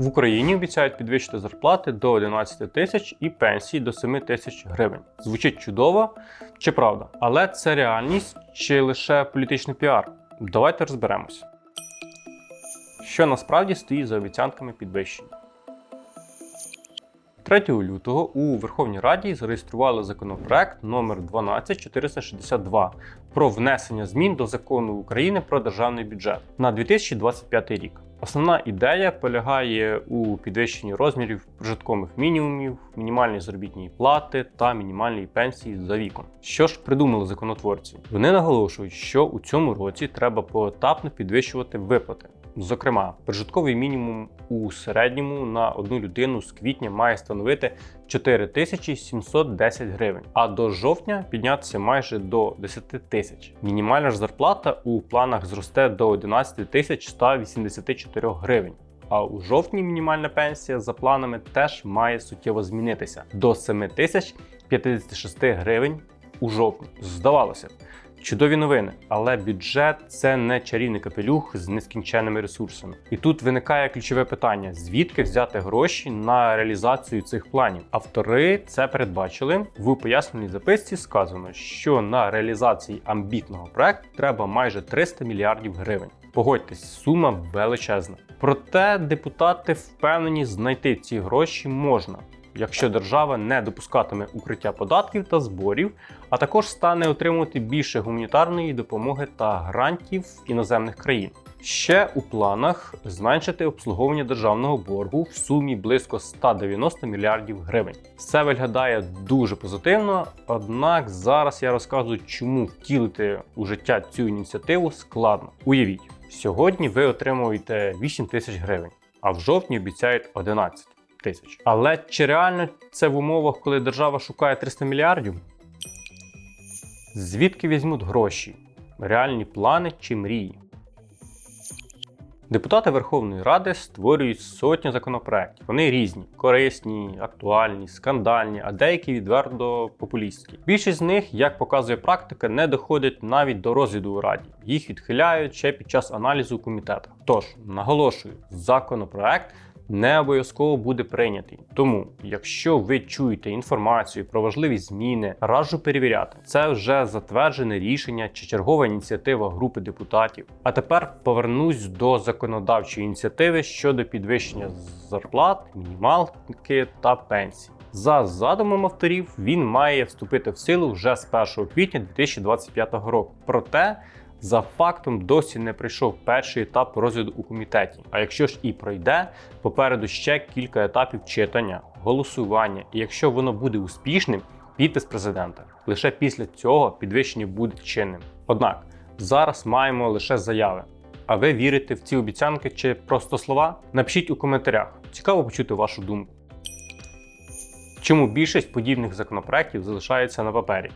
В Україні обіцяють підвищити зарплати до 11 тисяч і пенсії до 7 тисяч гривень. Звучить чудово, чи правда? Але це реальність чи лише політичний піар? Давайте розберемося. Що насправді стоїть за обіцянками підвищення? 3 лютого у Верховній Раді зареєстрували законопроект номер 12462 про внесення змін до закону України про державний бюджет на 2025 рік. Основна ідея полягає у підвищенні розмірів прожиткових мінімумів, мінімальної заробітної плати та мінімальної пенсії за віком. Що ж придумали законотворці? Вони наголошують, що у цьому році треба поетапно підвищувати виплати. Зокрема, прожитковий мінімум у середньому на одну людину з квітня має становити 4710 гривень, а до жовтня піднятися майже до 10 тисяч. Мінімальна ж зарплата у планах зросте до 11 тисяч 184 гривень. А у жовтні мінімальна пенсія за планами теж має суттєво змінитися до 7056 гривень у жовтні. Здавалося б, Чудові новини, але бюджет це не чарівний капелюх з нескінченними ресурсами. І тут виникає ключове питання: звідки взяти гроші на реалізацію цих планів? Автори це передбачили в поясненій записці. Сказано, що на реалізації амбітного проекту треба майже 300 мільярдів гривень. Погодьтесь, сума величезна. Проте депутати впевнені, знайти ці гроші можна якщо держава не допускатиме укриття податків та зборів, а також стане отримувати більше гуманітарної допомоги та грантів іноземних країн. Ще у планах зменшити обслуговування державного боргу в сумі близько 190 мільярдів гривень. Все виглядає дуже позитивно, однак зараз я розказую, чому втілити у життя цю ініціативу складно. Уявіть, сьогодні ви отримуєте 8 тисяч гривень, а в жовтні обіцяють 11 тисяч. Але чи реально це в умовах, коли держава шукає 300 мільярдів? Звідки візьмуть гроші? Реальні плани чи мрії? Депутати Верховної Ради створюють сотні законопроєктів. Вони різні, корисні, актуальні, скандальні, а деякі відверто популістські. Більшість з них, як показує практика, не доходять навіть до розгляду у раді. Їх відхиляють ще під час аналізу у комітетах. Тож наголошую, законопроект не обов'язково буде прийнятий. Тому, якщо ви чуєте інформацію про важливі зміни, раджу перевіряти. Це вже затверджене рішення чи чергова ініціатива групи депутатів. А тепер повернусь до законодавчої ініціативи щодо підвищення зарплат, мінімалки та пенсій. За задумом авторів, він має вступити в силу вже з 1 квітня 2025 року. Проте за фактом досі не пройшов перший етап розгляду у комітеті. А якщо ж і пройде, попереду ще кілька етапів читання, голосування, і якщо воно буде успішним, підпис президента. Лише після цього підвищення буде чинним. Однак зараз маємо лише заяви. А ви вірите в ці обіцянки чи просто слова? Напишіть у коментарях. Цікаво почути вашу думку. Чому більшість подібних законопроєктів залишається на папері?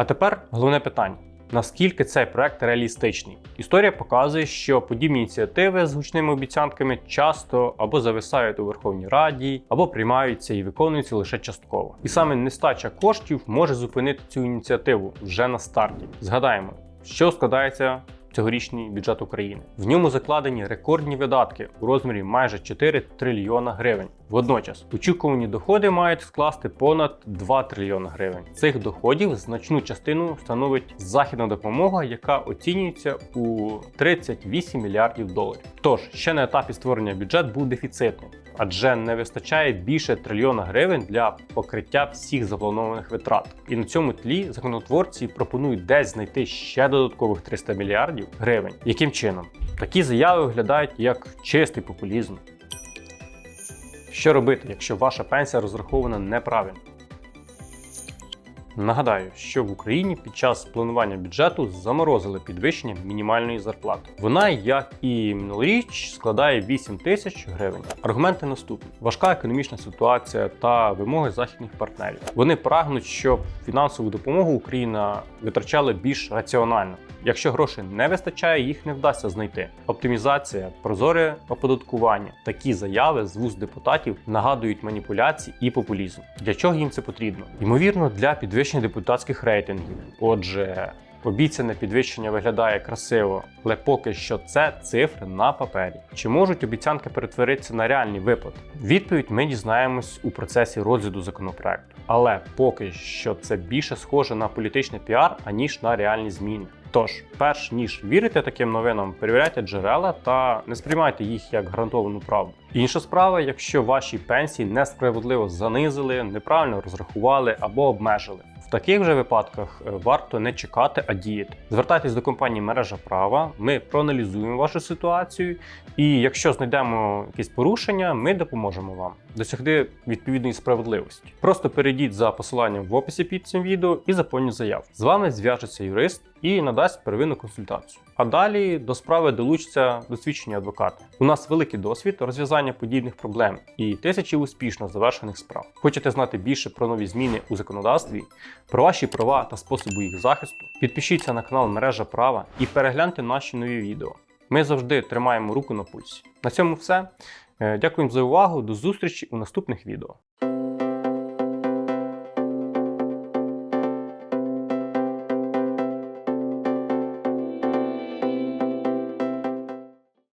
А тепер головне питання: наскільки цей проект реалістичний? Історія показує, що подібні ініціативи з гучними обіцянками часто або зависають у Верховній Раді, або приймаються і виконуються лише частково. І саме нестача коштів може зупинити цю ініціативу вже на старті. Згадаємо, що складається цьогорічний бюджет України. В ньому закладені рекордні видатки у розмірі майже 4 трильйона гривень. Водночас очікувані доходи мають скласти понад 2 трильйона гривень. Цих доходів значну частину становить західна допомога, яка оцінюється у 38 мільярдів доларів. Тож ще на етапі створення бюджет був дефіцитним адже не вистачає більше трильйона гривень для покриття всіх запланованих витрат. І на цьому тлі законотворці пропонують десь знайти ще додаткових 300 мільярдів гривень. Яким чином? Такі заяви виглядають як чистий популізм. Що робити, якщо ваша пенсія розрахована неправильно? Нагадаю, що в Україні під час планування бюджету заморозили підвищення мінімальної зарплати. Вона, як і минулоріч, складає 8 тисяч гривень. Аргументи наступні: важка економічна ситуація та вимоги західних партнерів. Вони прагнуть, щоб фінансову допомогу Україна витрачала більш раціонально. Якщо грошей не вистачає, їх не вдасться знайти. Оптимізація, прозоре оподаткування, такі заяви з вуст депутатів нагадують маніпуляції і популізм. Для чого їм це потрібно? Ймовірно, для підвищення депутатських рейтингів. Отже, Обіцяне підвищення виглядає красиво, але поки що це цифри на папері. Чи можуть обіцянки перетворитися на реальні виплати? Відповідь ми дізнаємось у процесі розгляду законопроекту. Але поки що це більше схоже на політичний піар, аніж на реальні зміни. Тож, перш ніж вірити таким новинам, перевіряйте джерела та не сприймайте їх як гарантовану правду. Інша справа, якщо ваші пенсії несправедливо занизили, неправильно розрахували або обмежили. Таких же випадках е, варто не чекати, а діяти. Звертайтесь до компанії мережа права. Ми проаналізуємо вашу ситуацію, і якщо знайдемо якісь порушення, ми допоможемо вам досягти відповідної справедливості. Просто перейдіть за посиланням в описі під цим відео і заповніть заяву. З вами зв'яжеться юрист і надасть первинну консультацію. А далі до справи долучаться досвідчені адвокати. У нас великий досвід розв'язання подібних проблем і тисячі успішно завершених справ. Хочете знати більше про нові зміни у законодавстві, про ваші права та способи їх захисту? Підпишіться на канал Мережа Права і перегляньте наші нові відео. Ми завжди тримаємо руку на пульсі. На цьому все. Е, Дякуємо за увагу. До зустрічі у наступних відео.